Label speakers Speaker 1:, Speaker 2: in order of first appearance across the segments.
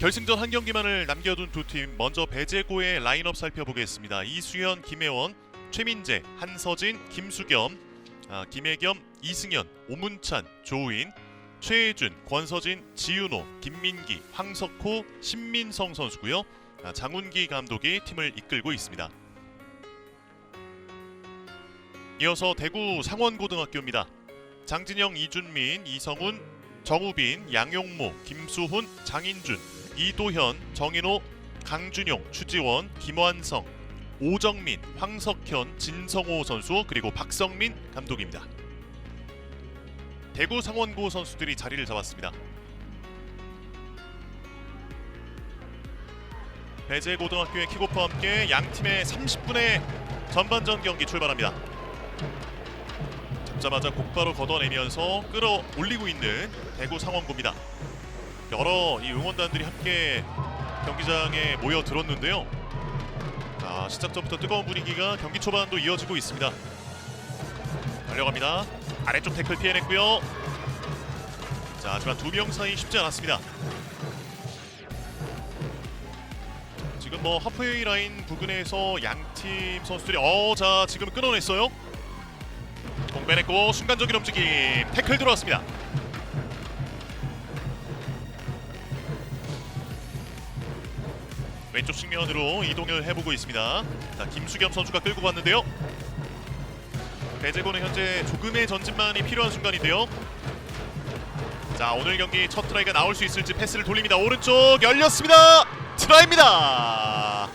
Speaker 1: 결승전 한 경기만을 남겨둔 두 팀 먼저 배제고의 라인업 살펴보겠습니다. 이수현, 김혜원, 최민재, 한서진, 김수겸, 아, 김혜겸, 이승현, 오문찬, 조우인, 최혜준, 권서진, 지윤호, 김민기, 황석호, 신민성 선수고요. 아, 장훈기 감독이 팀을 이끌고 있습니다. 이어서 대구 상원고등학교입니다. 장진영, 이준민, 이성훈, 정우빈, 양용모, 김수훈, 장인준, 이도현, 정인호, 강준용, 추지원, 김완성, 오정민, 황석현, 진성호 선수 그리고 박성민 감독입니다. 대구 상원고 선수들이 자리를 잡았습니다. 배제고등학교의 킥오프와 함께 양 팀의 30분의 전반전 경기 출발합니다. 잡자마자 곧바로 걷어내면서 끌어올리고 있는 대구 상원고입니다. 여러 이 응원단들이 함께 경기장에 모여 들었는데요. 아, 시작 전부터 뜨거운 분위기가 경기 초반도 이어지고 있습니다. 달려갑니다. 아래쪽 태클 피해냈고요. 자, 하지만 두 명 사이 쉽지 않았습니다. 지금 뭐 하프웨이 라인 부근에서 양팀 선수들이 어, 자, 지금 끊어냈어요. 공 빼냈고 순간적인 움직임 태클 들어왔습니다. 왼쪽 측면으로 이동을 해보고 있습니다. 자, 김수겸 선수가 끌고 갔는데요. 배재고는 현재 조금의 전진만이 필요한 순간인데요. 자, 오늘 경기 첫 트라이가 나올 수 있을지 패스를 돌립니다. 오른쪽 열렸습니다. 트라이입니다.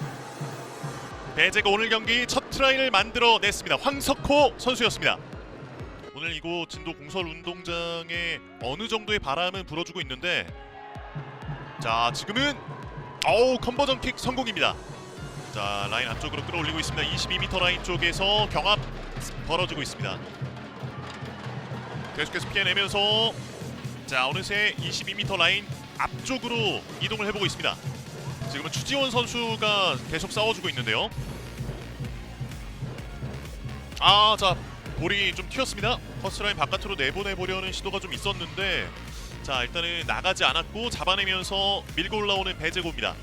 Speaker 1: 배재고 오늘 경기 첫 트라이를 만들어냈습니다. 황석호 선수였습니다. 오늘 이곳 진도 공설 운동장에 어느 정도의 바람은 불어주고 있는데 자 지금은 어우 컨버전 킥 성공입니다. 자 라인 안쪽으로 끌어올리고 있습니다. 22m 라인 쪽에서 경합 벌어지고 있습니다. 계속해서 피해내면서 자 어느새 22m 라인 앞쪽으로 이동을 해보고 있습니다. 지금은 추지원 선수가 계속 싸워주고 있는데요. 아, 자 볼이 좀 튀었습니다. 퍼스라인 바깥으로 내보내보려는 시도가 좀 있었는데 자 일단은 나가지 않았고 잡아내면서 밀고 올라오는 배제고입니다.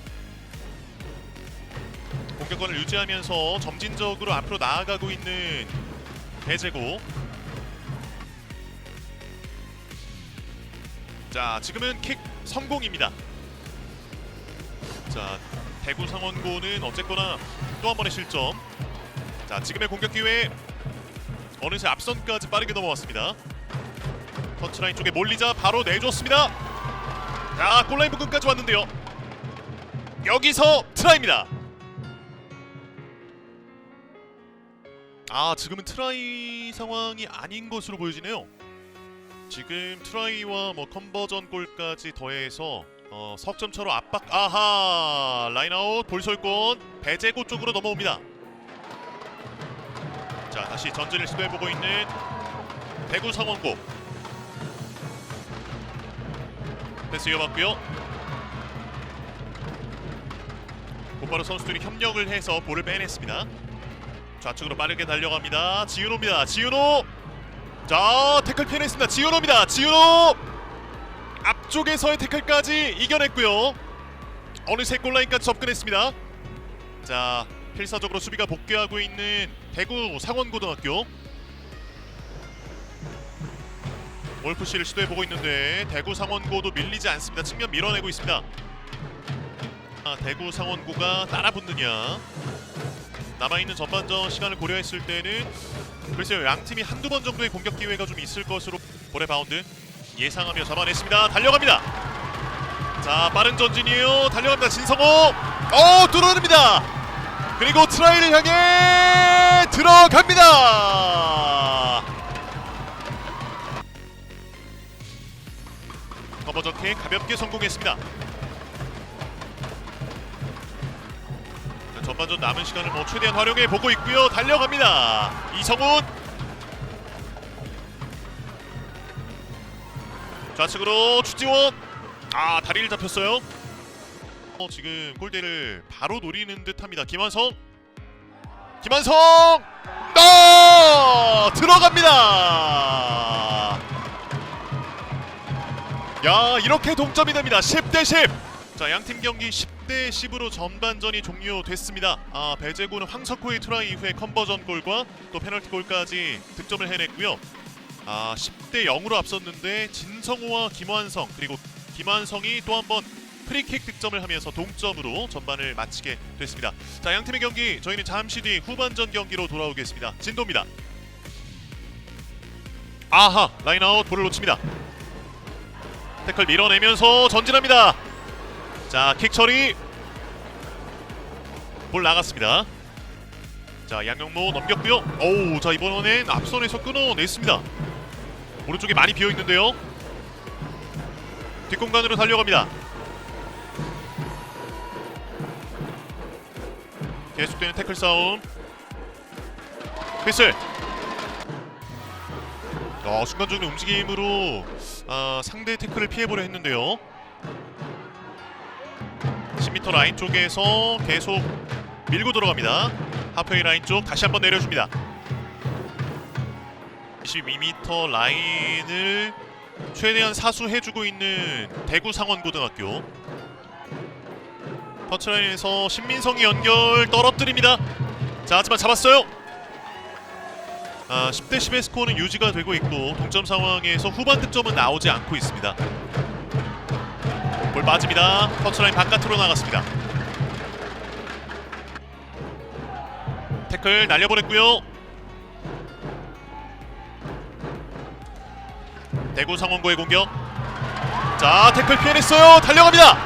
Speaker 1: 공격권을 유지하면서 점진적으로 앞으로 나아가고 있는 배제고. 자 지금은 킥 성공입니다. 자 대구 상원고는 어쨌거나 또 한 번의 실점. 자 지금의 공격 기회 어느새 앞선까지 빠르게 넘어왔습니다. 터치라인 쪽에 몰리자 바로 내줬습니다. 자 골라인 부근까지 왔는데요. 여기서 트라이입니다. 아 지금은 트라이 상황이 아닌 것으로 보여지네요. 지금 트라이와 뭐 컨버전 골까지 더해서 어, 석점 차로 압박 아하 라인아웃 볼솔권 배제고 쪽으로 넘어옵니다. 자 다시 전진을 시도해보고 있는 대구 상원고 패스 이어봤고요. 곧바로 선수들이 협력을 해서 볼을 빼냈습니다. 좌측으로 빠르게 달려갑니다. 지윤호입니다. 지윤호! 자 태클 피해냈습니다. 지윤호입니다. 지윤호! 앞쪽에서의 태클까지 이겨냈고요. 어느새 골라인까지 접근했습니다. 자 필사적으로 수비가 복귀하고 있는 대구 상원고등학교 올프시를 시도해보고 있는데 대구 상원고도 밀리지 않습니다. 측면 밀어내고 있습니다. 아, 대구 상원고가 따라붙느냐 남아있는 전반전 시간을 고려했을 때는 글쎄요 양 팀이 한두 번 정도의 공격 기회가 좀 있을 것으로 볼의 바운드 예상하며 잡아냈습니다. 달려갑니다. 자 빠른 전진이에요. 달려갑니다. 진성호 어 뚫어냅니다. 그리고 트라이를 향해 들어갑니다. 커버저킥 가볍게 성공했습니다. 자, 전반전 남은 시간을 뭐 최대한 활용해 보고 있고요. 달려갑니다. 이성훈 좌측으로 추지원 아 다리를 잡혔어요. 어, 지금 골대를 바로 노리는 듯합니다. 김한성, 김한성, 어! 들어갑니다. 야 이렇게 동점이 됩니다. 10대 10. 자, 양팀 경기 10대 10으로 전반전이 종료됐습니다. 아, 배재구는 황석호의 트라이 이후에 컨버전 골과 또 페널티 골까지 득점을 해냈고요. 아, 10대 0으로 앞섰는데 진성호와 김완성 그리고 김완성이 또 한번 프리킥 득점을 하면서 동점으로 전반을 마치게 됐습니다. 자, 양 팀의 경기 저희는 잠시 뒤 후반전 경기로 돌아오겠습니다. 진도입니다. 아하, 라인아웃 볼을 놓칩니다. 태클 밀어내면서 전진합니다. 자, 킥 처리. 볼 나갔습니다. 자, 양영모 넘겼고요. 오우, 자 이번엔 앞선에서 끊어냈습니다. 오른쪽에 많이 비어 있는데요. 뒷공간으로 달려갑니다. 계속되는 태클 싸움. 피슬. 어, 순간적인 움직임으로 아, 상대 태클을 피해보려 했는데요. 10m 라인 쪽에서 계속 밀고 들어갑니다. 하프웨이 라인 쪽 다시 한번 내려줍니다. 12m 라인을 최대한 사수해주고 있는 대구 상원고등학교. 터치라인에서 신민성이 연결 떨어뜨립니다. 자 하지만 잡았어요. 아, 10대 10의 스코어는 유지가 되고 있고 동점 상황에서 후반 득점은 나오지 않고 있습니다. 볼 빠집니다. 터치라인 바깥으로 나갔습니다. 태클 날려보냈고요. 대구 상원고의 공격. 자 태클 피해냈어요. 달려갑니다.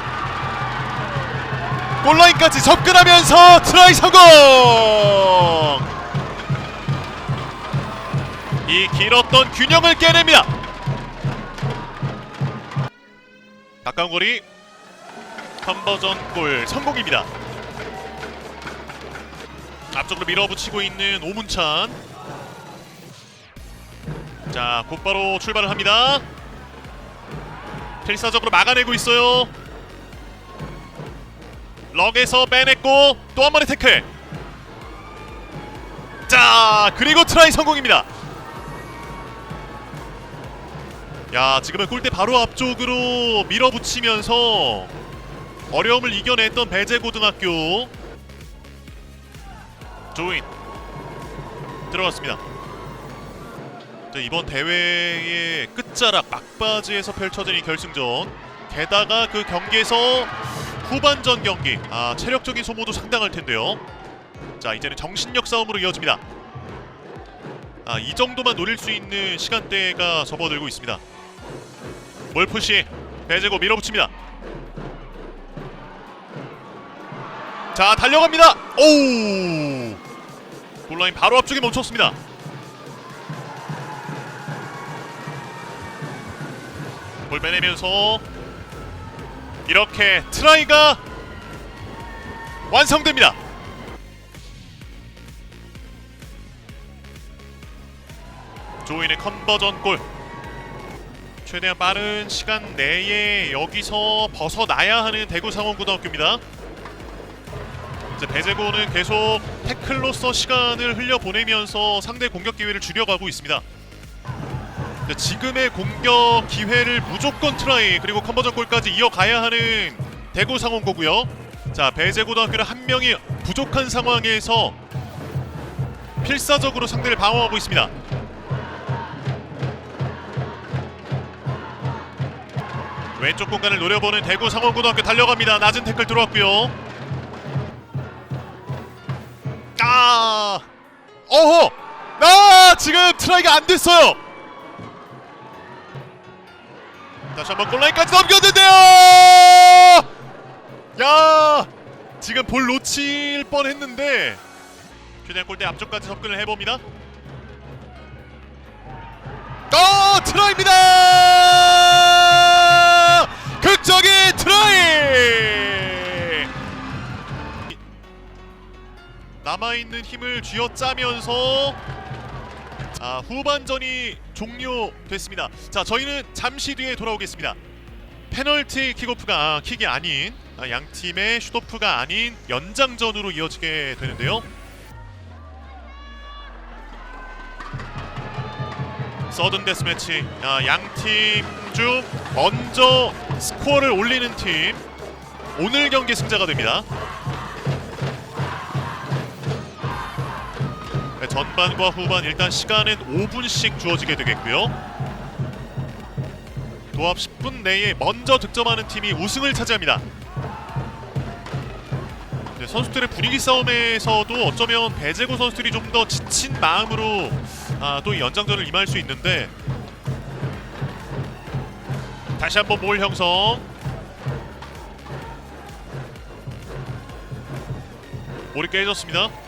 Speaker 1: 골라인까지 접근하면서 트라이 성공. 이 길었던 균형을 깨냅니다. 가까운 거리 컨버전 골 성공입니다. 앞쪽으로 밀어붙이고 있는 오문찬. 자, 곧바로 출발을 합니다. 필사적으로 막아내고 있어요. 럭에서 빼냈고 또 한 번의 태클. 자, 그리고 트라이 성공입니다. 야, 지금은 골대 바로 앞쪽으로 밀어붙이면서 어려움을 이겨냈던 배재고등학교 조인 들어갔습니다. 자, 이번 대회의 끝자락 막바지에서 펼쳐진 이 결승전 게다가 그 경기에서 후반전 경기 아 체력적인 소모도 상당할 텐데요. 자 이제는 정신력 싸움으로 이어집니다. 아이 정도만 노릴 수 있는 시간대가 접어들고 있습니다. 몰푸시 배제고 밀어붙입니다. 자 달려갑니다. 오 골라인 바로 앞쪽에 멈췄습니다. 볼 빼내면서 이렇게 트라이가 완성됩니다. 조인의 컨버전 골. 최대한 빠른 시간 내에 여기서 벗어나야 하는 대구 상원고등학교입니다. 이제 배재고는 계속 태클로서 시간을 흘려 보내면서 상대 공격 기회를 줄여가고 있습니다. 지금의 공격 기회를 무조건 트라이 그리고 컨버전 골까지 이어가야 하는 대구 상원고고요. 자 배재고등학교는 한 명이 부족한 상황에서 필사적으로 상대를 방어하고 있습니다. 왼쪽 공간을 노려보는 대구 상원고등학교 달려갑니다. 낮은 태클 들어왔고요. 아, 어허, 아 지금 트라이가 안 됐어요. 다시 한번 골라인까지 넘겼는데요. 야, 지금 볼 놓칠 뻔했는데 최대한 골대 앞쪽까지 접근을 해봅니다. 어, 트라이입니다. 남아있는 힘을 쥐어짜면서 아, 후반전이 종료됐습니다. 자, 저희는 잠시 뒤에 돌아오겠습니다. 페널티 킥오프가 아, 킥이 아닌 아, 양 팀의 슈도프가 아닌 연장전으로 이어지게 되는데요. 서든 데스매치 아, 양팀 중 먼저 스코어를 올리는 팀 오늘 경기 승자가 됩니다. 네, 전반과 후반 일단 시간은 5분씩 주어지게 되겠고요. 도합 10분 내에 먼저 득점하는 팀이 우승을 차지합니다. 네, 선수들의 분위기 싸움에서도 어쩌면 배재고 선수들이 좀 더 지친 마음으로 아, 또이 연장전을 임할 수 있는데 다시 한번 볼 형성 볼이 깨졌습니다.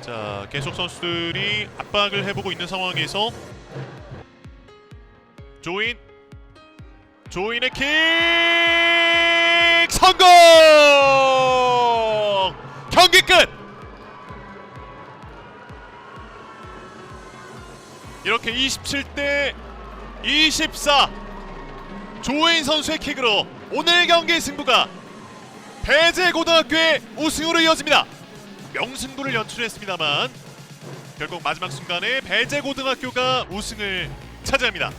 Speaker 1: 자 계속 선수들이 압박을 해보고 있는 상황에서 조인 조인의 킥! 성공! 경기 끝! 이렇게 27대 24 조인 선수의 킥으로 오늘 경기 승부가 배재고등학교의 우승으로 이어집니다. 명승부를 연출했습니다만 결국 마지막 순간에 배재고등학교가 우승을 차지합니다.